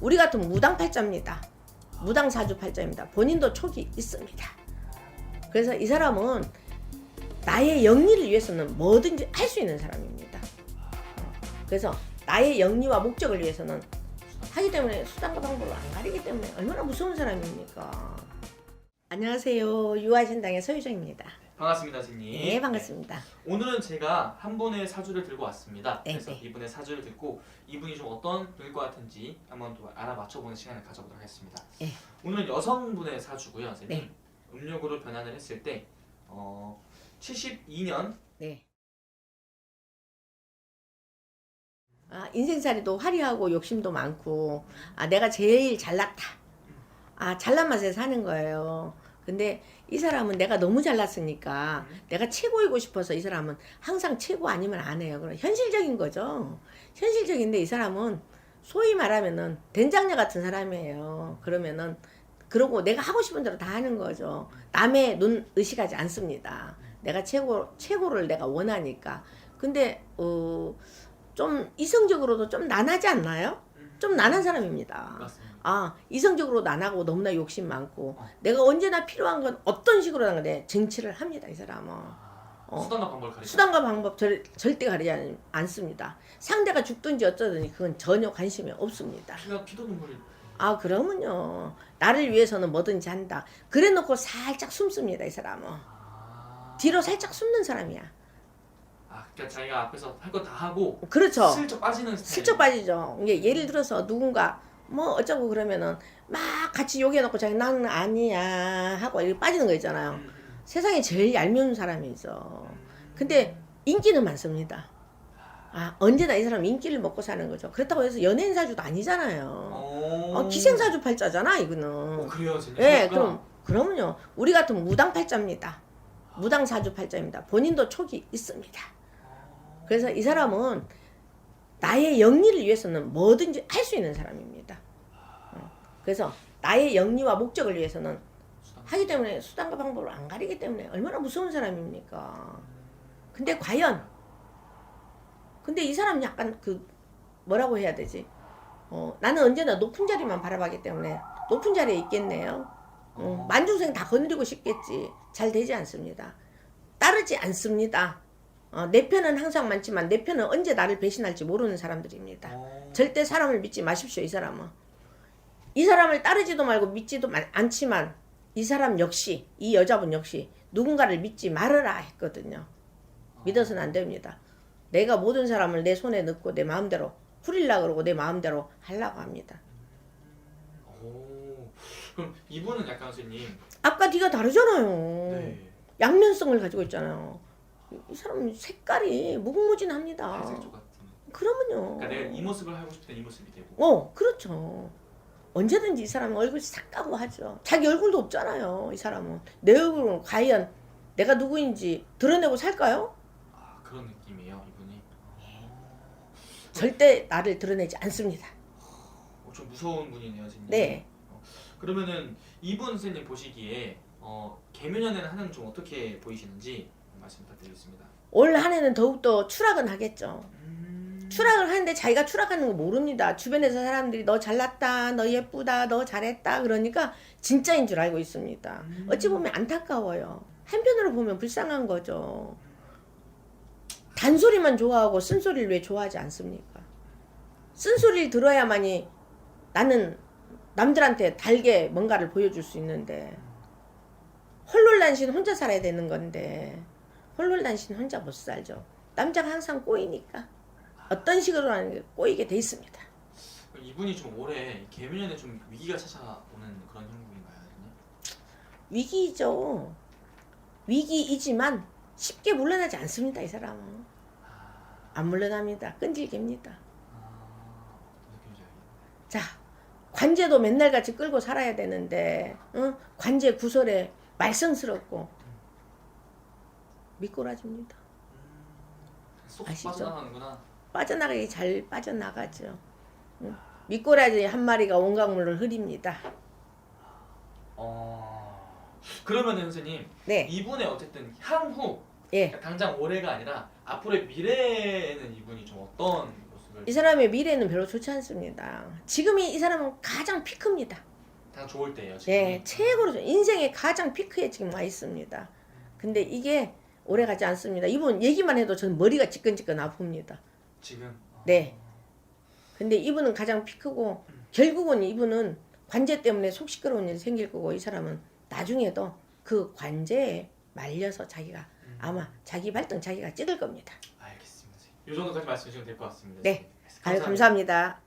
우리 같은 무당팔자입니다. 무당사주팔자입니다. 본인도 촉이 있습니다. 그래서 이 사람은 나의 영리를 위해서는 뭐든지 할 수 있는 사람입니다. 어, 그래서 나의 영리와 목적을 위해서는 하기 때문에 수단과 방법을 안 가리기 때문에 얼마나 무서운 사람입니까? 안녕하세요. 유아신당의 서유정입니다. 반갑습니다, 선생님. 네, 반갑습니다. 네. 오늘은 제가 한 분의 사주를 들고 왔습니다. 네, 그래서 네. 이분의 사주를 듣고 이분이 좀 어떤 분일 것 같은지 한번 또 알아맞혀보는 시간을 가져보도록 하겠습니다. 네. 오늘은 여성분의 사주고요, 선생님. 네. 음력으로 변환을 했을 때 어, 72년 네. 아, 인생살이도 화려하고 욕심도 많고, 아, 내가 제일 잘났다. 아, 잘난 맛에 사는 거예요. 근데 이 사람은 내가 너무 잘났으니까 내가 최고이고 싶어서 이 사람은 항상 최고 아니면 안 해요. 그럼 현실적인 거죠. 현실적인데 이 사람은 소위 말하면은 된장녀 같은 사람이에요. 그러면은 그러고 내가 하고 싶은 대로 다 하는 거죠. 남의 눈 의식하지 않습니다. 내가 최고 최고를 내가 원하니까. 근데 어, 좀 이성적으로도 좀 난하지 않나요? 좀 난한 사람입니다. 맞습니다. 아 이성적으로 난하고 너무나 욕심 많고 내가 언제나 필요한 건 어떤 식으로 하는 건데 쟁취를 합니다 이 사람은. 어. 수단과 방법을 가리죠. 수단과 방법 절, 절대 가리지 않, 않습니다. 상대가 죽든지 어쩌든지 그건 전혀 관심이 없습니다. 피가 피도 눈물이. 아 그러면요. 나를 위해서는 뭐든지 한다. 그래 놓고 살짝 숨습니다 이 사람은. 아, 뒤로 살짝 숨는 사람이야. 아, 그러니까 자기가 앞에서 할거다 하고 그렇죠 슬쩍 빠지는 스타일. 슬쩍 빠지죠. 이게 예를 들어서 누군가 뭐 어쩌고 그러면은 막 같이 욕해놓고 자기 나는 아니야 하고 이렇게 빠지는 거 있잖아요. 음, 음, 세상에 제일 얄미운 사람이죠. 음. 근데 인기는 많습니다. 아 언제나 이 사람 인기를 먹고 사는 거죠. 그렇다고 해서 연예인 사주도 아니잖아요. 어, 어, 기생사주 팔자잖아 어, 이거는. 그래요, 선생님. 예, 그렇구나. 그럼 그러면요 우리 같은 무당 팔자입니다. 무당 사주 팔자입니다. 본인도 촉이 있습니다. 그래서 이 사람은 나의 영리를 위해서는 뭐든지 할 수 있는 사람입니다. 어, 그래서 나의 영리와 목적을 위해서는. 하기 때문에 수단과 방법을 안 가리기 때문에 얼마나 무서운 사람입니까? 근데 과연 근데 이 사람 약간 그 뭐라고 해야 되지? 어, 나는 언제나 높은 자리만 바라봤기 때문에 높은 자리에 있겠네요. 어, 만중생 다 거느리고 싶겠지. 잘 되지 않습니다. 따르지 않습니다. 어, 내 편은 항상 많지만 내 편은 언제 나를 배신할지 모르는 사람들입니다. 어, 절대 사람을 믿지 마십시오, 이 사람은. 이 사람을 따르지도 말고 믿지도 마- 않지만 이 사람 역시, 이 여자분 역시 누군가를 믿지 말아라 했거든요. 믿어서는 안 됩니다. 내가 모든 사람을 내 손에 넣고 내 마음대로 후릴라 그러고 내 마음대로 하려고 합니다. 오, 그럼 이분은 약간 선생님. 아까 네가 다르잖아요. 네. 양면성을 가지고 있잖아요. 이 사람 색깔이 무궁무진합니다. 같은. 그러면요. 그러니까 내가 이 모습을 하고 싶을 땐이 모습이 되고. 어, 그렇죠. 언제든지 이 사람은 얼굴이 싹가고 하죠. 자기 얼굴도 없잖아요. 이 사람은 내 얼굴은 과연 내가 누구인지 드러내고 살까요? 아 그런 느낌이에요, 이분이. 절대 나를 드러내지 않습니다. 어, 좀 무서운 분이네요, 선생님. 네. 어, 그러면은 이분 선생님 보시기에 어, 개묘년에는 하는 좀 어떻게 보이시는지 말씀. 올한 해는 더욱더 추락은 하겠죠. 음... 추락을 하는데 자기가 추락하는 거 모릅니다. 주변에서 사람들이 너 잘났다, 너 예쁘다, 너 잘했다 그러니까 진짜인 줄 알고 있습니다. 음. 어찌 보면 안타까워요. 한편으로 보면 불쌍한 거죠. 단소리만 좋아하고 쓴소리를 왜 좋아하지 않습니까? 쓴소리를 들어야만이 나는 남들한테 달게 뭔가를 보여줄 수 있는데 홀롤단신 혼자 살아야 되는 건데 홀롤단신 혼자 못 살죠. 남자가 항상 꼬이니까 어떤 식으로 하는 게 꼬이게 돼 있습니다. 이분이 좀 올해 개묘년에 좀 위기가 찾아오는 그런 형국인가요? 위기죠. 위기이지만 쉽게 물러나지 않습니다. 이 사람은 안 물러납니다. 끈질깁니다. 아, 어떤 느낌인지 알겠네. 자, 관제도 맨날 같이 끌고 살아야 되는데, 응? 관제 구설에 말썽스럽고 미꾸라지입니다. 쏙 아시죠? 빠져나가는구나. 빠져나가기 잘 빠져나가죠. 응? 미꾸라지 한 마리가 온강물을 흐립니다. 어... 그러면은 선생님 네, 이분의 어쨌든 향후 예. 그러니까 당장 올해가 아니라 앞으로의 미래에는 이분이 좀 어떤 모습을 이 사람의 미래는 별로 좋지 않습니다. 지금이 이 사람은 가장 피크입니다. 다 좋을 때예요. 지금. 네, 최고로 좋- 인생의 가장 피크에 지금 와 있습니다. 근데 이게 오래 가지 않습니다. 이분 얘기만 해도 전 머리가 지끈지끈 아픕니다. 지금. 어, 네. 근데 이분은 가장 피 크고 결국은 이분은 관제 때문에 속 시끄러운 일이 생길 거고 이 사람은 나중에도 그 관제에 말려서 자기가 음. 아마 자기 발등 자기가 찌를 겁니다. 알겠습니다. 이 정도까지 말씀 주시면 될 것 같습니다. 네. 선생님. 아유 감사합니다.